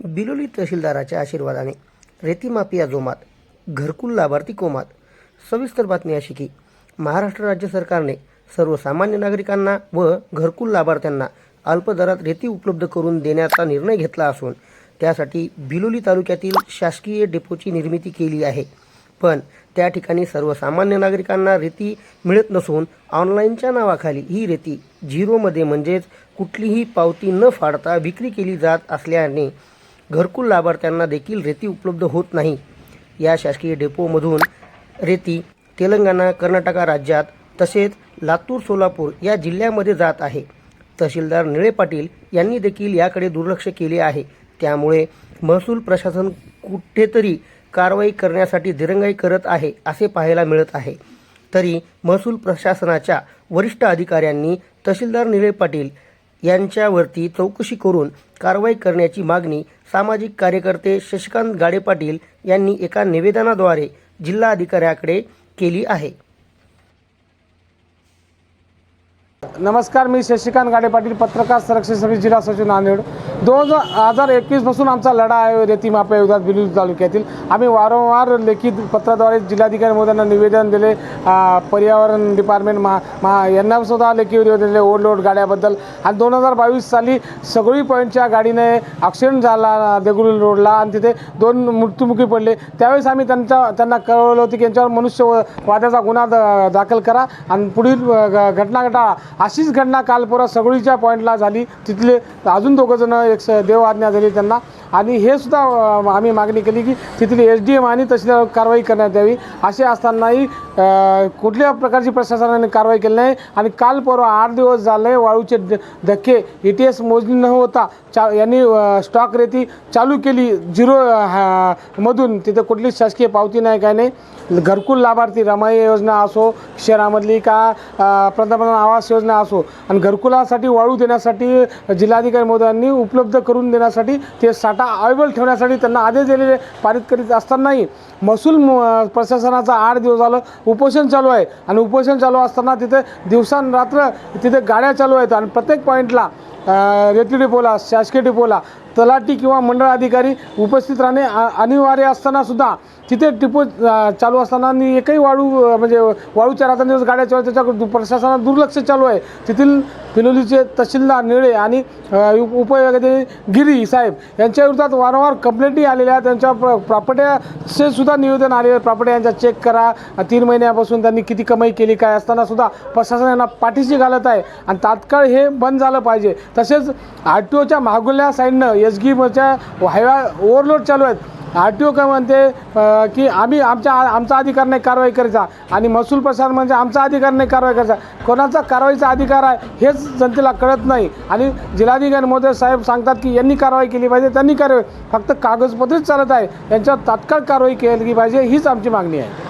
बिलोली तहसीलदाराच्या आशीर्वादाने रेतीमाफिया जोमात घरकुल लाभार्थी कोमात सविस्तर बातमी अशी की महाराष्ट्र राज्य सरकारने सर्वसामान्य नागरिकांना व घरकुल लाभार्थ्यांना अल्प दरात रेती उपलब्ध करून देण्याचा निर्णय घेतला असून त्यासाठी बिलोली तालुक्यातील शासकीय डेपोची निर्मिती केली आहे. पण त्या ठिकाणी सर्वसामान्य नागरिकांना रेती मिळत नसून ऑनलाईनच्या नावाखाली ही रेती झिरोमध्ये म्हणजेच कुठलीही पावती न फाडता विक्री केली जात असल्याने घरकुल लाभार्थ्यांना देखील रेती उपलब्ध होत नाही. या शासकीय डेपोमधून रेती तेलंगणा कर्नाटका राज्यात तसेच लातूर सोलापूर या जिल्ह्यामध्ये जात आहे. तहसीलदार निळे पाटील यांनी देखील याकडे दुर्लक्ष केले आहे. त्यामुळे महसूल प्रशासन कुठेतरी कारवाई करण्यासाठी दिरंगाई करत आहे असे पाहायला मिळत आहे. तरी महसूल प्रशासनाच्या वरिष्ठ अधिकाऱ्यांनी तहसीलदार निळे पाटील यांच्यावरती चौकशी करून कारवाई करण्याची मागणी सामाजिक कार्यकर्ते शशिकांत गाडे पाटील यांनी एका निवेदनाद्वारे जिल्हाधिकाऱ्याकडे केली आहे. नमस्कार मी शशिकांत गाडे पाटील पत्रकार संरक्षण समिती जिल्हा सचिव नांदेड. दोन हजार एकवीसपासून आमचा लढा आहे रेती माफिया विरोधात बिलोली तालुक्यातील. आम्ही वारंवार लेखी पत्राद्वारे जिल्हाधिकारी मोद्यांना निवेदन दिले. पर्यावरण डिपार्टमेंट मा महा यांना सुद्धा लेखी निवेदन दिले ओव्हरलोड गाड्याबद्दल. आणि दोन हजार बावीस साली सगळी पॉईंटच्या गाडीने ॲक्सिडेंट झाला देगुल रोडला आणि तिथे दोन मृत्युमुखी पडले. त्यावेळेस आम्ही त्यांच्या त्यांना कळवलं होतं की यांच्यावर मनुष्य वादाचा गुन्हा द- दाखल करा आणि पुढील घटना घटा अशीच घटना कालपुरा सगळीच्या पॉईंटला झाली. तिथले अजून दोघं जण एक स- देव आज्ञा झाली त्यांना. आणि हे सुद्धा आम्ही मागणी केली की तिथली एस डी एम आणि तहसीलदार कारवाई करण्यात यावी. असे असतानाही कुठल्या प्रकारची प्रशासनाने कारवाई केली नाही. आणि काल परवा आठ दिवस झाले वाळूचे धक्के. ई टी एस मोजणी न होता चा यांनी स्टॉक रेती चालू केली. झिरो मधून. तिथे कुठलीच शासकीय पावती नाही काय नाही. घरकुल लाभार्थी रमाई योजना असो शहरामधली का पंतप्रधान आवास योजना असो. आणि घरकुलासाठी वाळू देण्यासाठी जिल्हाधिकारी मोदयांनी उपलब्ध उपलब्ध करून देण्यासाठी ते साठा अवेलेबल ठेवण्यासाठी त्यांना आदेश दिलेले पारित करीत असतानाही महसूल प्रशासनाचा आठ दिवस झालं उपोषण चालू आहे. आणि उपोषण चालू असताना तिथे दिवसांरात्र तिथे गाड्या चालू आहेत. आणि प्रत्येक पॉईंटला रेती डिपोला शासकीय डिपोला तलाटी किंवा मंडळ अधिकारी उपस्थित राहणे अनिवार्य असतानासुद्धा तिथे डिपो चालू असताना आणि एकही वाळू म्हणजे वाळूच्या रात्रंदिवस गाड्या चालू त्याच्या त्याच्याकडे प्रशासनात दुर्लक्ष चालू आहे. तेथील पिलोलीचे तहसीलदार निळे आणि अ, उपयोगाधिकारी गिरी साहेब यांच्या विरोधात वारंवार कंप्लेंटही आलेल्या आहेत. त्यांच्या प्र प्रॉपर्ट्याचे सुद्धा निवेदन आलेले आहे प्रॉपर्टी यांच्या चेक करा. तीन महिन्यापासून त्यांनी किती कमाई केली काय असताना सुद्धा प्रशासन यांना पाठीशी घालत आहे. आणि तात्काळ हे बंद झालं पाहिजे. तसेच आर टी ओच्या मागुल्या साईडनं एस गिमच्या हायवा ओव्हरलोड चालू आहेत. आर टी ओ काय म्हणते की आम्ही आमच्या आमचा अधिकार नाही कारवाई करायचा आणि महसूल प्रशासन म्हणजे आमचा अधिकार नाही कारवाई करायचा कोणाचा कारवाईचा अधिकार आहे हेच जनतेला कळत नाही. आणि जिल्हाधिकारी महोदय साहेब सांगतात की यांनी कारवाई केली पाहिजे त्यांनी कारवाई फक्त कागदपत्रेच चालत आहे. यांच्यावर तात्काळ कारवाई केली पाहिजे हीच आमची मागणी आहे.